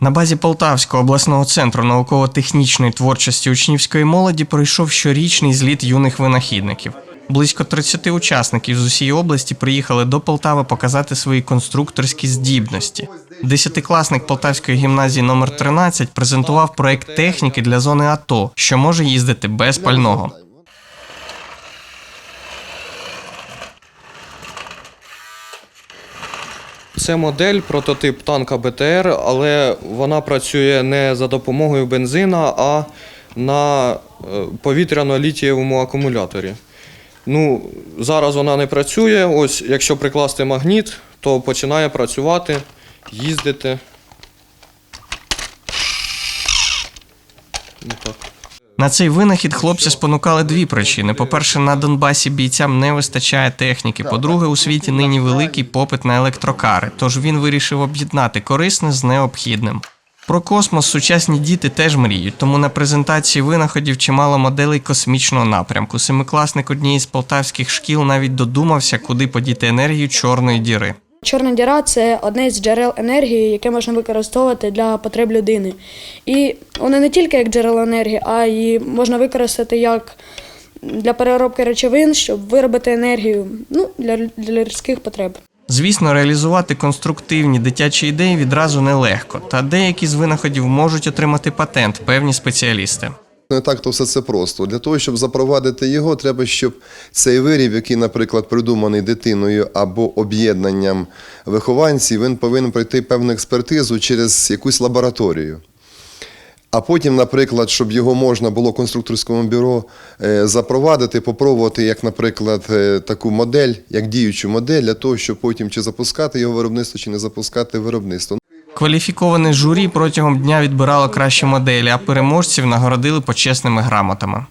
На базі Полтавського обласного центру науково-технічної творчості учнівської молоді пройшов щорічний зліт юних винахідників. Близько 30 учасників з усієї області приїхали до Полтави показати свої конструкторські здібності. Десятикласник Полтавської гімназії номер 13 презентував проект техніки для зони АТО, що може їздити без пального. Це модель, прототип танка БТР, але вона працює не за допомогою бензина, а на е, повітряно-літієвому акумуляторі. Ну, зараз вона не працює. Ось, якщо прикласти магніт, то починає працювати, їздити. Ну, так. На цей винахід хлопці спонукали дві причини: по-перше, на Донбасі бійцям не вистачає техніки. По-друге, у світі нині великий попит на електрокари, тож він вирішив об'єднати корисне з необхідним. Про космос сучасні діти теж мріють, тому на презентації винаходів чимало моделей космічного напрямку. Семикласник однієї з полтавських шкіл навіть додумався, куди подіти енергію чорної діри. Чорна діра це одне з джерел енергії, яке можна використовувати для потреб людини. І воно не тільки як джерело енергії, а й можна використати як для переробки речовин, щоб виробити енергію ну, для, для людських потреб. Звісно, реалізувати конструктивні дитячі ідеї відразу нелегко, та деякі з винаходів можуть отримати патент певні спеціалісти. Не так то все це просто. Для того, щоб запровадити його, треба, щоб цей виріб, який, наприклад, придуманий дитиною або об'єднанням вихованців, він повинен пройти певну експертизу через якусь лабораторію. А потім, наприклад, щоб його можна було конструкторському бюро е, запровадити, попробувати, як, наприклад, е, таку модель, як діючу модель, для того, щоб потім чи запускати його виробництво, чи не запускати виробництво. Кваліфіковане журі протягом дня відбирало кращі моделі, а переможців нагородили почесними грамотами.